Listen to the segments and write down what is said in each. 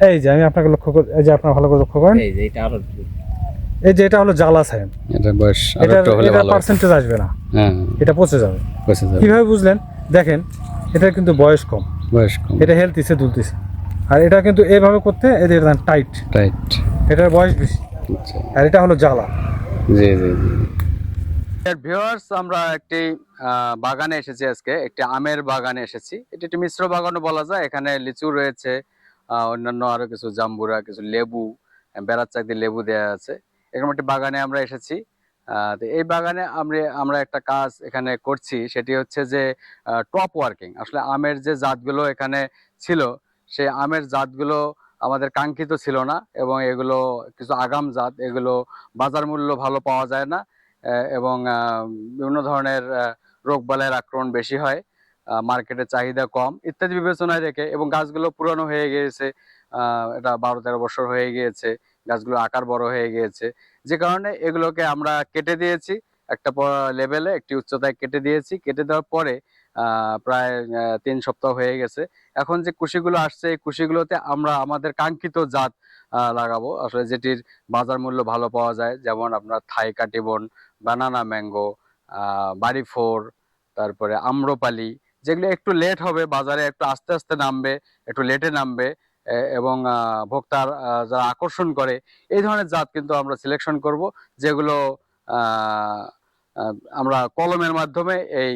এই যে আমি আপনাকে লক্ষ্য করি এই যে আপনার ভালো করে লক্ষ্য করেন। এই যে এটা আরও এই যে এটা হলো জ্বালা সাইন এটা বয়স আর এটা একটু হলে এটা। পার্সেন্টেজ আসবে না। হ্যাঁ। এটা পচে যাবে। পচে যাবে। কীভাবে বুঝলেন? দেখেন এটা কিন্তু বয়স কম। বয়স কম। এটা হেলথিছে দুলতিছে। আর এটা কিন্তু এইভাবে করতে এদের টাইট রাইট এটার বয়স বেশি। আচ্ছা। আর এটা হলো জ্বালা। জি জি জি। ভিউয়ার্স আমরা একটি আহ, বাগানে এসেছি আজকে। একটি আমের বাগানে এসেছি। এটি একটি মিশ্র বাগানও বলা যায়। এখানে লিচু রয়েছে অন্যান্য আরও কিছু জাম্বুরা, কিছু লেবু বেড়ার চাক দিয়ে লেবু দেওয়া আছে। এরকম একটি বাগানে আমরা এসেছি। তো এই বাগানে আমরা আমরা একটা কাজ এখানে করছি, সেটি হচ্ছে যে টপ ওয়ার্কিং। আসলে আমের যে জাতগুলো এখানে ছিল, সেই আমের জাতগুলো আমাদের কাঙ্ক্ষিত ছিল না, এবং এগুলো কিছু আগাম জাত, এগুলো বাজার মূল্য ভালো পাওয়া যায় না এবং বিভিন্ন ধরনের রোগ বালাইয়ের আক্রমণ বেশি হয়। মার্কেটের চাহিদা কম, ইত্যাদি বিবেচনায় রেখে এবং গাছগুলো পুরনো হয়ে গিয়েছে এটা বারো তেরো বছর হয়ে গিয়েছে, গাছগুলো আকার বড় হয়ে গিয়েছে। যে কারণে এগুলোকে আমরা কেটে দিয়েছি, একটা লেভেলে একটি উচ্চতায় কেটে দিয়েছি। কেটে দেওয়ার পরে প্রায় তিন সপ্তাহ হয়ে গেছে। এখন যে কুশিগুলো আসছে, এই কুশিগুলোতে আমরা আমাদের কাঙ্ক্ষিত জাত লাগাবো। আসলে যেটির বাজার মূল্য ভালো পাওয়া যায়, যেমন আপনার থাই কাটিবন বানানা ম্যাঙ্গো বাড়ি ফোর তারপরে আম্রপালি যেগুলো একটু লেট হবে, বাজারে একটু আস্তে আস্তে নামবে, একটু লেটে নামবে এবং ভোক্তার যারা আকর্ষণ করে, এই ধরনের জাত কিন্তু আমরা সিলেকশন করব, যেগুলো আমরা কলমের মাধ্যমে এই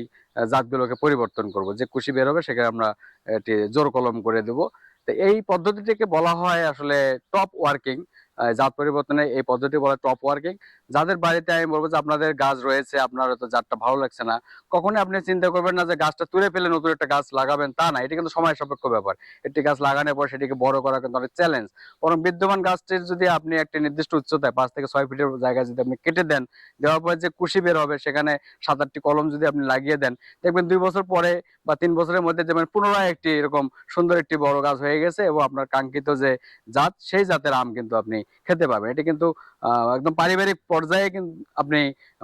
জাতগুলোকে পরিবর্তন করব। যে কুশি বের হবে, সেখানে আমরা এটি জোর কলম করে দেব। তো এই পদ্ধতিটিকে বলা হয় আসলে টপ ওয়ার্কিং জাত পরিবর্তনে এই পদ্ধতি বলা টপ ওয়ার্কিং যাদের বাড়িতে আমি বলব যে আপনাদের গাছ রয়েছে, আপনার হয়তো জাতটা ভালো লাগছে না, কখনোই আপনি চিন্তা করবেন না যে গাছটা তুলে ফেলে নতুন একটা গাছ লাগাবেন তা না, এটি কিন্তু সময় সাপেক্ষ ব্যাপার। একটি গাছ লাগানোর পর সেটিকে বড় করা কিন্তু অনেক চ্যালেঞ্জ বরং বিদ্যমান গাছটির যদি আপনি একটি নির্দিষ্ট উচ্চতায় পাঁচ থেকে ছয় ফিটের জায়গায় যদি আপনি কেটে দেন, দেওয়ার পরে যে কুশি বের হবে, সেখানে সাত আটটি কলম যদি আপনি লাগিয়ে দেন, দেখবেন দুই বছর পরে বা তিন বছরের মধ্যে যেমন পুনরায় একটি এরকম সুন্দর একটি বড় গাছ হয়ে গেছে এবং আপনার কাঙ্ক্ষিত যে জাত, সেই জাতের আম কিন্তু আপনি খেতে পাবেন এটা কিন্তু একদম পারিবারিক পর্যায়ে কিন্তু আপনি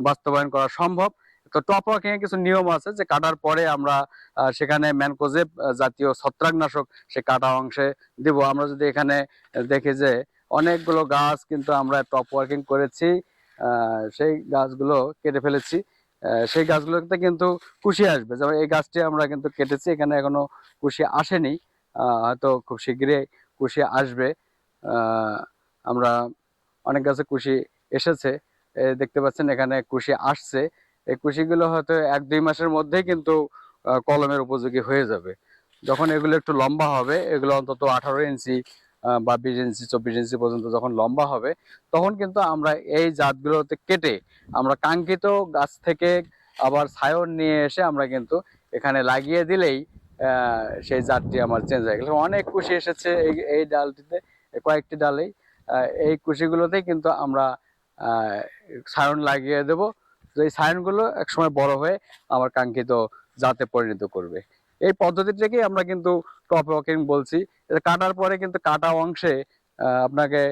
বাস্তবায়ন করা সম্ভব। তো টপ ওয়ার্কিং এর কিছু নিয়ম আছে যে কাটার পরে আমরা সেখানে ম্যানকোজেব জাতীয় ছত্রাকনাশক সে কাটা অংশে দিব। আমরা যদি এখানে দেখি যে অনেকগুলো গাছ কিন্তু আমরা টপ ওয়ার্কিং করেছি সেই গাছগুলো কেটে ফেলেছি সেই গাছগুলোতে কিন্তু কুশি আসবে। যেমন এই গাছটি আমরা কিন্তু কেটেছি, এখানে এখনও কুশি আসেনি। হয়তো খুব শীঘ্রই কুশি আসবে। আমরা অনেক গাছে কুশি এসেছে। দেখতে পাচ্ছেন এখানে কুশি আসছে। এই কুশিগুলো হয়তো এক দুই মাসের মধ্যেই কিন্তু কলমের উপযোগী হয়ে যাবে। যখন এগুলো একটু লম্বা হবে, এগুলো অন্তত আঠারো ইঞ্চি বা বিশ ইঞ্চি, চব্বিশ ইঞ্চি পর্যন্ত যখন লম্বা হবে, তখন কিন্তু আমরা এই জাতগুলোতে কেটে আমরা কাঙ্ক্ষিত গাছ থেকে আবার ছায়ন নিয়ে এসে আমরা কিন্তু এখানে লাগিয়ে দিলেই সেই জাতটি আমার চেঞ্জ হয়ে গেল। অনেক কুশি এসেছে এই ডালটিতে কয়েকটি ডালেই। এই কুশিগুলোতেই কিন্তু আমরা সায়ন লাগিয়ে দেব। তো এই সায়নগুলো একসময় বড় হয়ে আমার কাঙ্ক্ষিত জাতে পরিণত করবে। এই পদ্ধতিটাকেই আমরা কিন্তু টপ ওয়াকিং বলছি। এটা কাটার পরে কিন্তু কাটা অংশে আপনাকে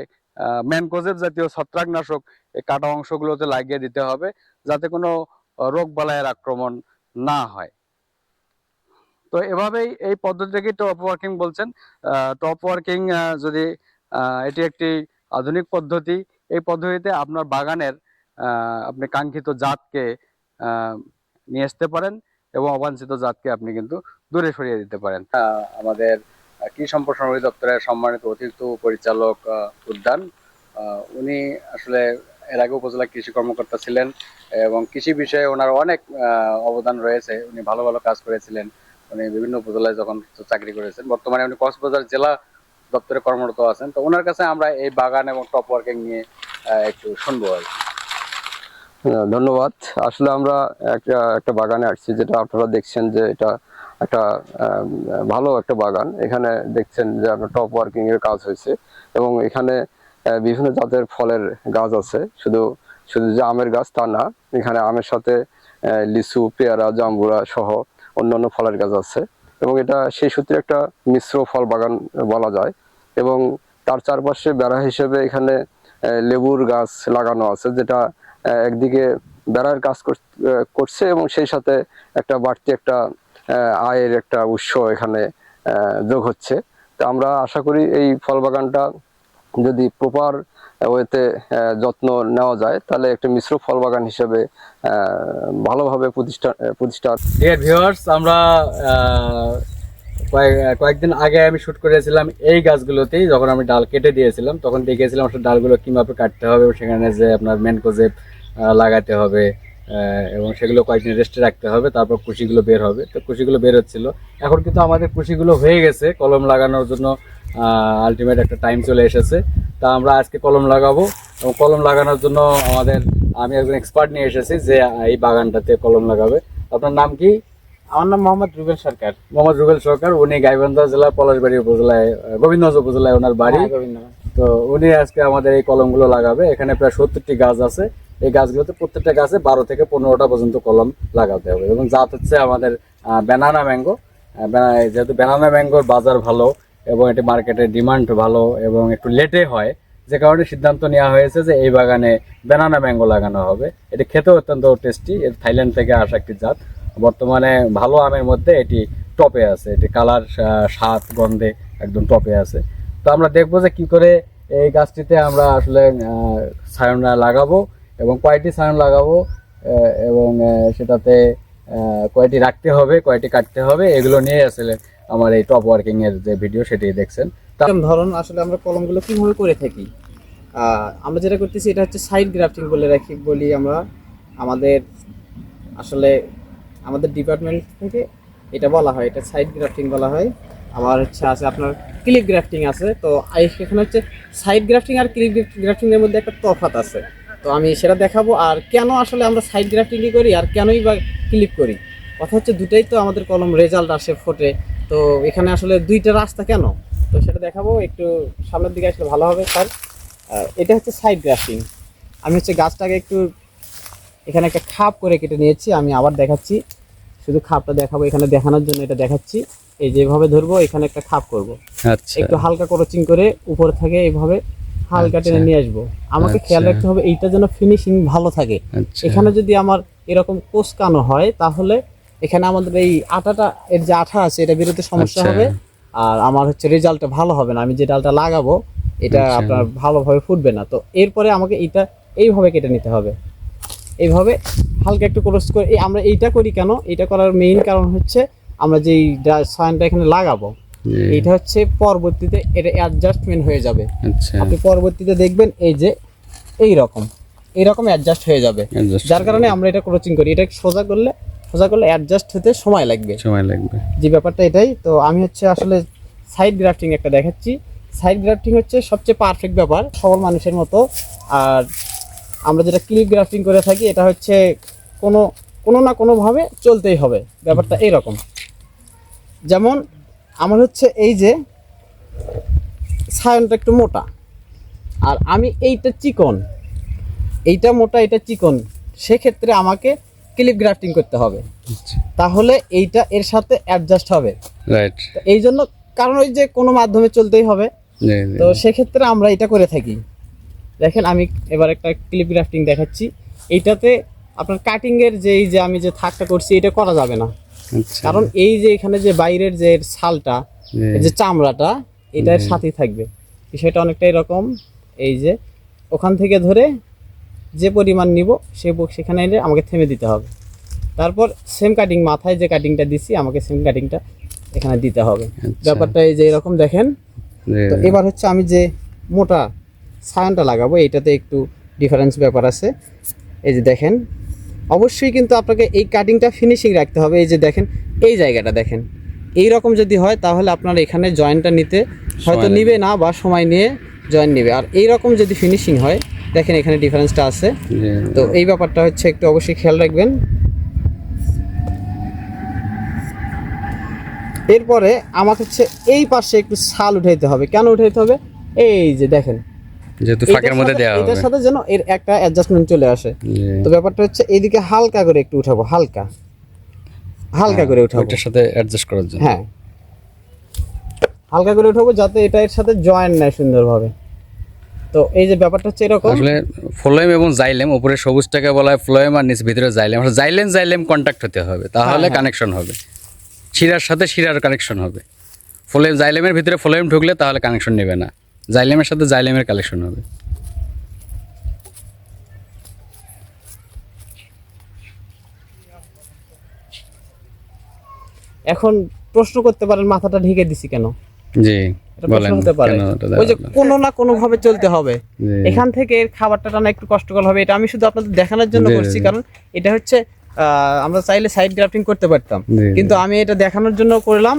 ম্যানকোজেব জাতীয় ছত্রাকনাশক এই কাটা অংশগুলোতে লাগিয়ে দিতে হবে যাতে কোনো রোগ বালাইয়ের আক্রমণ না হয়। তো এভাবেই এই পদ্ধতিটাকে টপ ওয়ার্কিং বলছেন। টপ ওয়ার্কিং যদি এটি একটি আধুনিক পদ্ধতি। এই পদ্ধতিতে আপনার বাগানের আপনি কাঙ্ক্ষিত জাতকে নিয়ে আসতে পারেন এবং অবাঞ্ছিত জাতকে আপনি কিন্তু দূরে সরিয়ে দিতে পারেন। আমাদের কৃষি সম্প্রসারণ অধিদপ্তরের সম্মানিত অতিরিক্ত পরিচালক উদ্যান। উনি আসলে এর আগে উপজেলা কৃষি কর্মকর্তা ছিলেন এবং কৃষি বিষয়ে ওনার অনেক অবদান রয়েছে। উনি ভালো ভালো কাজ করেছিলেন। উনি বিভিন্ন উপজেলায় যখন চাকরি করেছেন, বর্তমানে উনি কক্সবাজার জেলা দপ্তরে কর্মরত আছেন, তো ওনার কাছে আমরা এই বাগান এবং টপ ওয়ার্কিং নিয়ে একটু শুনব আর ধন্যবাদ। আসলে আমরা একটা একটা বাগানে আসছি, যেটা আপনারা দেখছেন যে এটা একটা ভালো একটা বাগান। এখানে দেখছেন যে আপনার টপ ওয়ার্কিং এর কাজ হয়েছে এবং এখানে বিভিন্ন জাতের ফলের গাছ আছে। শুধু শুধু যে আমের গাছ তা না, এখানে আমের সাথে লিচু, পেয়ারা জাম্বুরা সহ অন্যান্য ফলের গাছ আছে। এবং এটা সেই সূত্রে একটা মিশ্র ফল বাগান বলা যায়। এবং তার চারপাশে বেড়া হিসেবে এখানে লেবুর গাছ লাগানো আছে, যেটা একদিকে বেড়ার কাজ কর- করছে এবং সেই সাথে একটা বাড়তি একটা আয়ের একটা উৎস এখানে যোগ হচ্ছে। তো আমরা আশা করি এই ফল বাগানটা যদি প্রপার ওয়েতে যত্ন নেওয়া যায়, তাহলে একটা মিশ্র ফল বাগান হিসেবে ভালোভাবে প্রতিষ্ঠা প্রতিষ্ঠা আমরা কয়েকদিন আগে আমি শুট করেছিলাম এই গাছগুলোতেই যখন আমি ডাল কেটে দিয়েছিলাম, তখন দেখেছিলাম আসলে ডালগুলো কীভাবে কাটতে হবে সেখানে যে আপনার মেনকোজেব লাগাতে হবে এবং সেগুলো কয়েকদিন রেস্টে রাখতে হবে, তারপর কুশিগুলো বের হবে। তো কুশিগুলো বের হচ্ছিল। এখন কিন্তু আমাদের কুশিগুলো হয়ে গেছে, কলম লাগানোর জন্য আলটিমেট একটা টাইম চলে এসেছে। তা আমরা আজকে কলম লাগাবো, এবং কলম লাগানোর জন্য আমাদের, আমি একজন এক্সপার্ট নিয়ে এসেছি যে এই বাগানটাতে কলম লাগাবে। আপনার নাম কি? আমার নাম মোহাম্মদ রুবেল সরকার। মোহাম্মদ রুবেল সরকার উনি গাইবান্ধা জেলার পলাশবাড়ি উপজেলায় গোবিন্দগঞ্জ উপজেলায় ওনার বাড়ি। হ্যাঁ, তো উনি আজকে আমাদের এই কলমগুলো লাগাবে। এখানে প্রায় সত্তরটি গাছ আছে। এই গাছগুলোতে প্রত্যেকটা গাছে বারো থেকে পনেরোটা পর্যন্ত কলম লাগাতে হবে। এবং জাত হচ্ছে আমাদের ব্যানানা ম্যাঙ্গো যেহেতু ব্যানানা ম্যাঙ্গোর বাজার ভালো এবং এটি মার্কেটের ডিমান্ড ভালো এবং একটু লেটে হয় যে কারণে সিদ্ধান্ত নেওয়া হয়েছে যে এই বাগানে ব্যানানা ম্যাঙ্গো লাগানো হবে। এটি খেতেও অত্যন্ত টেস্টি এর থাইল্যান্ড থেকে আসা একটি জাত। বর্তমানে ভালো আমের মধ্যে এটি টপে আছে। এটি কালার স্বাদ, গন্ধে একদম টপে আছে। তো আমরা দেখব যে কি করে এই গাছটিতে আমরা আসলে সায়ন লাগাবো এবং কয়টি সায়ন লাগাবো এবং সেটাতে কয়টি রাখতে হবে, কয়টি কাটতে হবে, এগুলো নিয়ে আসলে আমার এই টপ ওয়ার্কিং এর যে ভিডিও সেটি দেখছেন। ধরন আসলে আমরা কলমগুলো কীভাবে করে থাকি? আমরা যেটা করতেছি, এটা হচ্ছে সাইড গ্রাফটিং বলে রাখি, বলি আমরা আমাদের আসলে আমাদের ডিপার্টমেন্ট থেকে এটা বলা হয়, এটা সাইড গ্রাফটিং বলা হয়। আবার হচ্ছে আছে আপনার ক্লিপ গ্রাফটিং আছে, তো এখানে হচ্ছে সাইড গ্রাফটিং আর ক্লিপ গ্রাফটিং এর মধ্যে একটা তফাত আছে। তো আমি সেটা দেখাবো, আর কেন আসলে আমরা সাইড গ্রাফটিং করি আর কেনই বা ক্লিপ করি? কথা হচ্ছে দুটাই তো আমাদের কলম রেজাল্ট আসে ফোটে, তো এখানে আসলে দুইটা রাস্তা কেন? তো সেটা দেখাবো, একটু সামনের দিকে আসলে ভালো হবে, স্যার। এটা হচ্ছে সাইড গ্রাফটিং আমি হচ্ছে গাছটাকে একটু এখানে একটা খাপ করে কেটে নিয়েছি, আমি আবার দেখাচ্ছি। শুধু খাপটা দেখাবো এখানে দেখানোর জন্য এটা দেখাচ্ছি। এই যেভাবে ধরবো এখানে একটা খাপ করব। আচ্ছা। একটু হালকা ক্রচিং করে উপর থেকে এইভাবে হালকা টেনে আচ্ছা। নিয়ে আসব। আমাকে খেয়াল আচ্ছা। রাখতে হবে এইটা যেন ফিনিশিং ভালো থাকে। এখানে যদি আমার এরকম কোসকানো হয় তাহলে এখানে আমাদের এই আটাটা এর যে আঠা আছে এটা বেরোতে সমস্যা। হবে। আর আমার হচ্ছে রেজাল্টটা ভালো হবে না। আমি যে ডালটা লাগাবো এটা। আপনার ভালোভাবে ফুটবে না। তো এরপরে আমাকে এটা এইভাবে কেটে নিতে হবে। এইভাবে হালকা একটু ক্রস করে এই আমরা এইটা করি কেন? এটা করার মেইন কারণ হচ্ছে আমরা যেই সায়নটা এখানে লাগাবো জি, এইটা হচ্ছে পরবর্তীতে এটা অ্যাডজাস্টমেন্ট হয়ে যাবে। আচ্ছা। আপনি পরবর্তীতে দেখবেন এই যে এই রকম এইরকম অ্যাডজাস্ট হয়ে যাবে। যার কারণে আমরা এটা ক্রচিং করি এটা সোজা করলে সোজা করলে অ্যাডজাস্ট হতে সময় লাগবে। সময় লাগবে। যে ব্যাপারটা এটাই। তো আমি হচ্ছে আসলে সাইড গ্রাফটিং একটা দেখাচ্ছি। সাইড গ্রাফটিং হচ্ছে সবচেয়ে পারফেক্ট ব্যাপার সকল মানুষের মতো। আর আমরা যেটা ক্লিপ গ্রাফটিং করে থাকি এটা হচ্ছে কোনো কোনো না কোনোভাবে চলতেই হবে। ব্যাপারটা এইরকম। যেমন আমার হচ্ছে এই যে সায়নটা একটু মোটা। আর আমি এইটা চিকন। এইটা মোটা এটা চিকন। সেক্ষেত্রে আমাকে ক্লিপ গ্রাফটিং করতে হবে। আচ্ছা। তাহলে এইটা এর সাথে অ্যাডজাস্ট হবে। রাইট এই জন্য কারণ ওই যে কোনো মাধ্যমে চলতেই হবে। তো সেক্ষেত্রে আমরা এটা করে থাকি। দেখেন আমি এবার একটা ক্লিপ গ্রাফটিং দেখাচ্ছি। এইটাতে আপনার কাটিংয়ের যে এই যে আমি যে থাকটা করছি এটা করা যাবে না। আচ্ছা। কারণ এই যে এখানে যে বাইরের যে ছালটা যে চামড়াটা এটার সাথেই থাকবে। বিষয়টা অনেকটা এরকম এই যে ওখান থেকে ধরে যে পরিমাণ নিব সে সেখানে এলে আমাকে থেমে দিতে হবে। তারপর সেম কাটিং মাথায় যে কাটিংটা দিছি আমাকে সেম কাটিংটা এখানে দিতে হবে। আচ্ছা। ব্যাপারটা এই যে এরকম দেখেন। তো এবার হচ্ছে আমি যে মোটা সায়নটা লাগাবো এইটাতে একটু ডিফারেন্স ব্যাপার আছে। এই যে দেখেন অবশ্যই কিন্তু আপনাকে এই কাটিংটা ফিনিশিং রাখতে হবে। এই যে দেখেন এই জায়গাটা দেখেন এই রকম যদি হয় তাহলে আপনার এখানে জয়েন্টটা নিতে হয়তো নিবে। না বা সময় নিয়ে জয়েন্ট নিবে। আর এই রকম যদি ফিনিশিং হয় দেখেন এখানে ডিফারেন্সটা আছে। তো এই ব্যাপারটা হচ্ছে একটু অবশ্যই খেয়াল রাখবেন। এরপরে আমার হচ্ছে এই পাশে একটু ছাল উঠাইতে হবে। কেন উঠাইতে হবে? এই যে দেখেন যেহেতু ফাঁকের মধ্যে দেওয়া হবে এটার সাথে যেন এর একটা অ্যাডজাস্টমেন্ট চলে আসে। তো ব্যাপারটা হচ্ছে এইদিকে হালকা করে একটু উঠাবো হালকা। হালকা করে উঠাবো। ওইটার সাথে অ্যাডজাস্ট করার জন্য। হ্যাঁ। হালকা করে উঠাবো যাতে এটা এর সাথে জয়েন নেয় সুন্দরভাবে। তো এই যে ব্যাপারটা হচ্ছে এরকম। আসলে ফ্লোয়েম এবং জাইলেম উপরে সবুজটাকে বলা হয় ফ্লোয়েম আর নিচে ভিতরে জাইলেম। আসলে জাইলেম জাইলেম কন্ট্যাক্ট হতে হবে। তাহলে হ্যাঁ। কানেকশন হবে। শিরার সাথে শিরার কানেকশন হবে। ফ্লোয়েম জাইলেমের ভিতরে ফ্লোয়েম ঢুকলে তাহলে কানেকশন নেবে না। জাইলেমের সাথে জাইলেমের কালেকশন হবে। এখন প্রশ্ন করতে পারেন মাথাটা ঢেকে দিছি কেন? জি ওই যে কোনো না কোনো ভাবে চলতে হবে। এখান থেকে খাবারটা টানা একটু কষ্টকর হবে এটা আমি শুধু আপনাদের দেখানোর জন্য করছি কারণ এটা হচ্ছে আমরা চাইলে সাইড গ্রাফটিং করতে পারতাম। কিন্তু আমি এটা দেখানোর জন্য করলাম।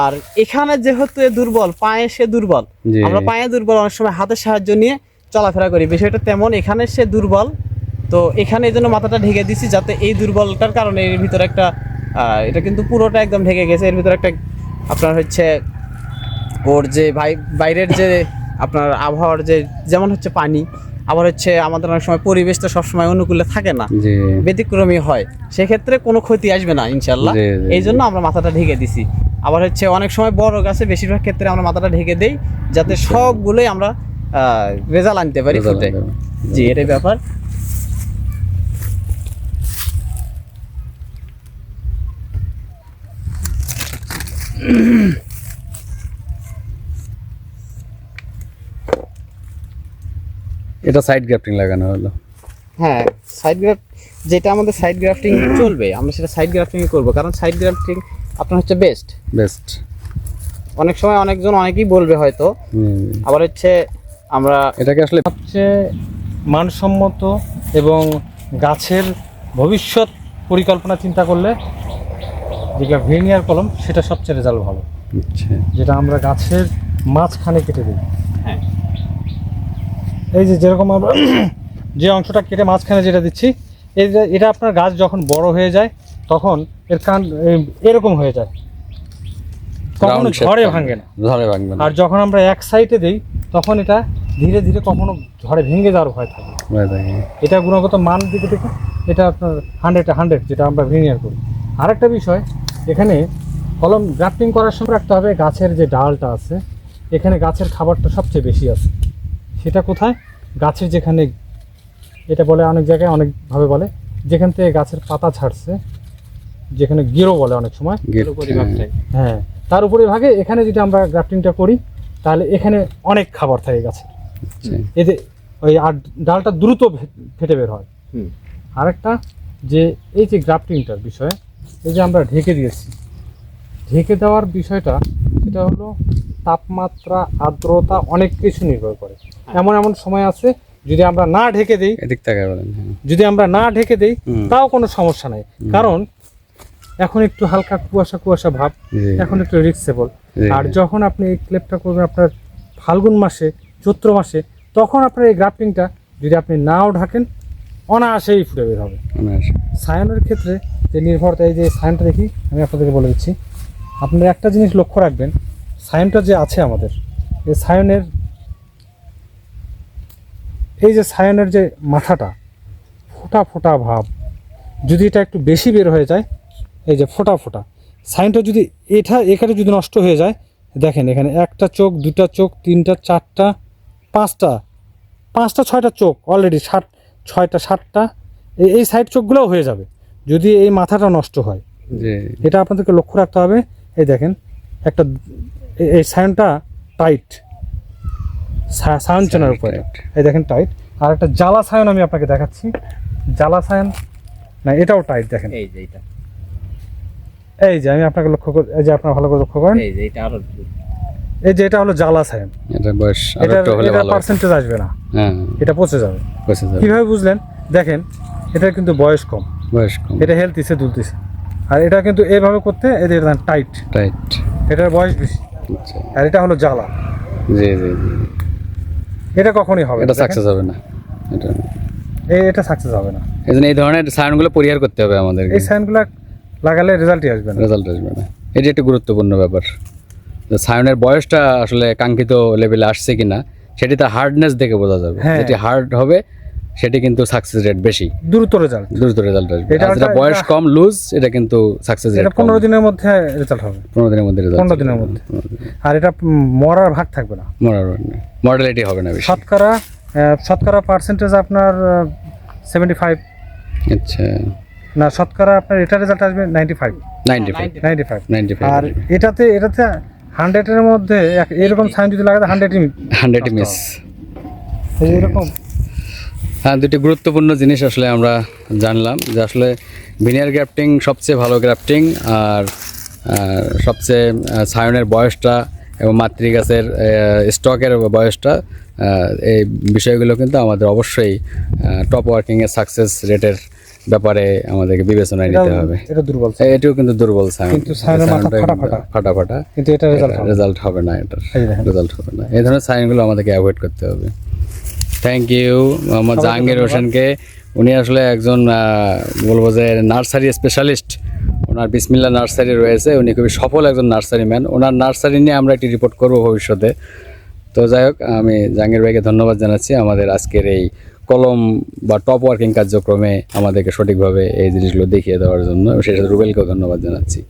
আর এখানে যেহেতু দুর্বল পায়ে সে দুর্বল আমরা পায়ে দুর্বল অনেক সময় হাতের সাহায্য নিয়ে চলাফেরা করি। বিষয়টা তেমন এখানে সে দুর্বল। তো এখানে এই জন্য মাথাটা ঢেকে দিছি যাতে এই দুর্বলটার কারণে এর ভিতরে একটা আহ, এটা কিন্তু পুরোটা একদম ঢেকে গেছে। এর ভিতরে একটা আপনার হচ্ছে ওর যে বাই- বাইরের যে আপনার আবহাওয়ার যে যেমন হচ্ছে পানি আবার হচ্ছে আমাদের অনেক সময় পরিবেশ তো সবসময় অনুকূলে থাকে না। ব্যতিক্রমী হয়। সেক্ষেত্রে কোনো ক্ষতি আসবে না ইনশাল্লাহ এই জন্য আমরা মাথাটা ঢেকে দিছি। আবার হচ্ছে অনেক সময় বড় গাছে বেশিরভাগ ক্ষেত্রে আমরা মাথাটা ঢেকে দেই যাতে সবগুলোই আমরা রেজাল্ট আনতে পারি ফুটে। জি এটাই ব্যাপার। এটা সাইড গ্রাফটিং লাগানো হলো। হ্যাঁ সাইড গ্রাফট যেটা আমাদের সাইড গ্রাফটিং চলবে আমরা সেটা সাইড গ্রাফটিং করব। কারণ সাইড গ্রাফটিং আপনার হচ্ছে বেস্ট বেস্ট অনেক সময় অনেকজন অনেকেই বলবে হয়তো আবার হচ্ছে আমরা এটাকে আসলে সবচেয়ে মানসম্মত এবং গাছের ভবিষ্যৎ পরিকল্পনা চিন্তা করলে যেটা ভেনিয়ার কলম সেটা সবচেয়ে রেজাল্ট ভালো। আচ্ছা। যেটা আমরা গাছের মাঝখানে কেটে দিই। হ্যাঁ। এই যে যেরকম আমরা যে অংশটা কেটে মাঝখানে যেটা দিচ্ছি এই যে এটা আপনার গাছ যখন বড় হয়ে যায় তখন এর কান এরকম হয়ে যায়। কখনো ঝড়ে ভাঙে না। ঝড়ে ভাঙবে আর যখন আমরা এক সাইডে দিই তখন এটা ধীরে ধীরে কখনো ঝড়ে ভেঙে যাওয়ার ভয় থাকে। এটা গুণগত মান দিকে দেখে এটা আপনার হান্ড্রেডে হান্ড্রেড যেটা আমরা ভিনিয়ার করি। আরেকটা বিষয় এখানে কলম গ্রাফটিং করার সময় রাখতে হবে গাছের যে ডালটা আছে এখানে গাছের খাবারটা সবচেয়ে বেশি আছে। সেটা কোথায়? গাছের যেখানে এটা বলে অনেক জায়গায় অনেকভাবে বলে। যেখান থেকে গাছের পাতা ছাড়ছে যেখানে গিরো বলে অনেক সময়। হ্যাঁ। তার উপরে ভাগে এখানে যদি আমরা গ্রাফটিংটা করি তাহলে এখানে অনেক খাবার থাকে গাছে। আচ্ছা। এতে ওই আর ডালটা দ্রুত ফেটে বের হয়। আরেকটা যে এই যে গ্রাফটিংটার বিষয়ে এই যে আমরা ঢেকে দিয়েছি। ঢেকে দেওয়ার বিষয়টা সেটা হলো তাপমাত্রা আর্দ্রতা অনেক কিছু নির্ভর করে। এমন এমন সময় আছে যদি আমরা না ঢেকে দিই এদিক থেকে বলেন হ্যাঁ। যদি আমরা না ঢেকে দিই তাও কোনো সমস্যা নাই। কারণ এখন একটু হালকা কুয়াশা কুয়াশা ভাব এখন একটু রিক্সেবল আর যখন আপনি এই ক্লেপটা করবেন আপনার ফাল্গুন মাসে চৈত্র মাসে তখন আপনার এই গ্রাফটিংটা যদি আপনি নাও ঢাকেন অনায়াসেই ফুটে বের হবে। সায়নের ক্ষেত্রে যে নির্ভরতা এই যে সায়নটা দেখি আমি আপনাদেরকে বলে দিচ্ছি। আপনারা একটা জিনিস লক্ষ্য রাখবেন সায়নটা যে আছে আমাদের এই সায়নের এই যে সায়নের যে মাথাটা ফোটা ফোটা ভাব যদি এটা একটু বেশি বের হয়ে যায় এই যে ফোটা ফোটা সাইনটা যদি এটা এখানে যদি নষ্ট হয়ে যায় দেখেন এখানে একটা চোখ দুটা চোখ তিনটা চারটা পাঁচটা পাঁচটা ছয়টা চোখ অলরেডি ষাট ছয়টা সাতটা এই এই সাইড চোখগুলোও হয়ে যাবে যদি এই মাথাটা নষ্ট হয়। এটা আপনাদেরকে লক্ষ্য রাখতে হবে এই দেখেন একটা এই সায়নটা টাইট সায়ন চেনার উপরে। এই দেখেন টাইট আর একটা জ্বালা সায়ন আমি আপনাকে দেখাচ্ছি। জ্বালা সায়ন না এটাও টাইট দেখেন। এই যে এটা এই যে আমি আপনাকে লক্ষ্য কর এই যে আপনারা ভালো করে লক্ষ্য করেন। এই যে এটা আরও এই যে এটা হলো জ্বালা সায়ন এটা বয়স এটা এটা। পার্সেন্টেজ আসবে না। হ্যাঁ। এটা পচে যাবে। পৌঁছে যাবে। কীভাবে বুঝলেন? দেখেন এটা কিন্তু বয়স কম। বয়স কম। এটা হেলথিসে দুলতিছে। আর এটা কিন্তু এভাবে করতে এদের টাইট টাইট এটার বয়স বেশি। আর এটা হলো জ্বালা। জি জি জি। এটা কখনই হবে এটা সাকসেস হবে না। এটা এই এটা সাকসেস হবে না। এই জন্য এই ধরনের সায়নগুলো পরিহার করতে হবে আমাদেরকে। এই সাইনগুলো লাগালে রেজাল্টই আসবে না। রেজাল্ট আসবে না। এটি একটি গুরুত্বপূর্ণ ব্যাপার। সায়নের বয়সটা আসলে কাঙ্ক্ষিত লেভেলে আসছে কিনা সেটি তার হার্ডনেস দেখে বোঝা যাবে। হ্যাঁ। যেটি হার্ড হবে সেটি কিন্তু সাকসেস রেট বেশি। দ্রুত রেজাল্ট দ্রুত রেজাল্ট আসবে। এটা বয়স কম লুজ এটা কিন্তু সাকসেস রেট এটা পনেরো দিনের মধ্যে রেজাল্ট হবে। পনেরো দিনের মধ্যে রেজাল্ট পনেরো দিনের মধ্যে। আর এটা মরার ভাগ থাকবে না। মডেলিটি হবে না বেশি। শতকরা শতকরা পার্সেন্টেজ আপনার সেভেন্টি ফাইভ আচ্ছা। না শতকরা আপনার এটা রেজাল্ট আসবে ninety five ninety five ninety five ninety five আর এটাতে এটাতে হান্ড্রেডের মধ্যে এক- এরকম সাইন যদি লাগাতে হান্ড্রেডই হান্ড্রেড মিস এরকম দুটি গুরুত্বপূর্ণ জিনিস আসলে আমরা জানলাম যে আসলে ভিনিয়ার গ্রাফটিং সবচেয়ে ভালো গ্রাফটিং আর সবচেয়ে সায়নের বয়সটা এবং মাতৃগাছের স্টকের বয়সটা এই বিষয়গুলো কিন্তু আমাদের অবশ্যই টপ ওয়ার্কিংয়ের সাকসেস রেটের ব্যাপারে আমাদেরকে বিবেচনায় নিতে হবে। এটা দুর্বল এটিও কিন্তু দুর্বল কিন্তু ফাটা। ফাটা ফাটা কিন্তু এটা রেজাল্ট হবে না। এটার। রেজাল্ট হবে না। এই ধরনের সাইনগুলো আমাদেরকে অ্যাভয়েড করতে হবে। থ্যাংক ইউ মোহাম্মদ জাহাঙ্গীর হোসেনকে। উনি আসলে একজন বলব যে নার্সারি স্পেশালিস্ট ওনার বিসমিল্লা নার্সারি রয়েছে। উনি খুবই সফল একজন নার্সারি ম্যান। ওনার নার্সারি নিয়ে আমরা একটি রিপোর্ট করব ভবিষ্যতে। তো যাই হোক আমি জাহাঙ্গীর ভাইকে ধন্যবাদ জানাচ্ছি। আমাদের আজকের এই কলম বা টপ ওয়ার্কিং কার্যক্রমে আমাদেরকে সঠিকভাবে এই জিনিসগুলো দেখিয়ে দেওয়ার জন্য। সেই সাথে রুবেলকেও ধন্যবাদ জানাচ্ছি।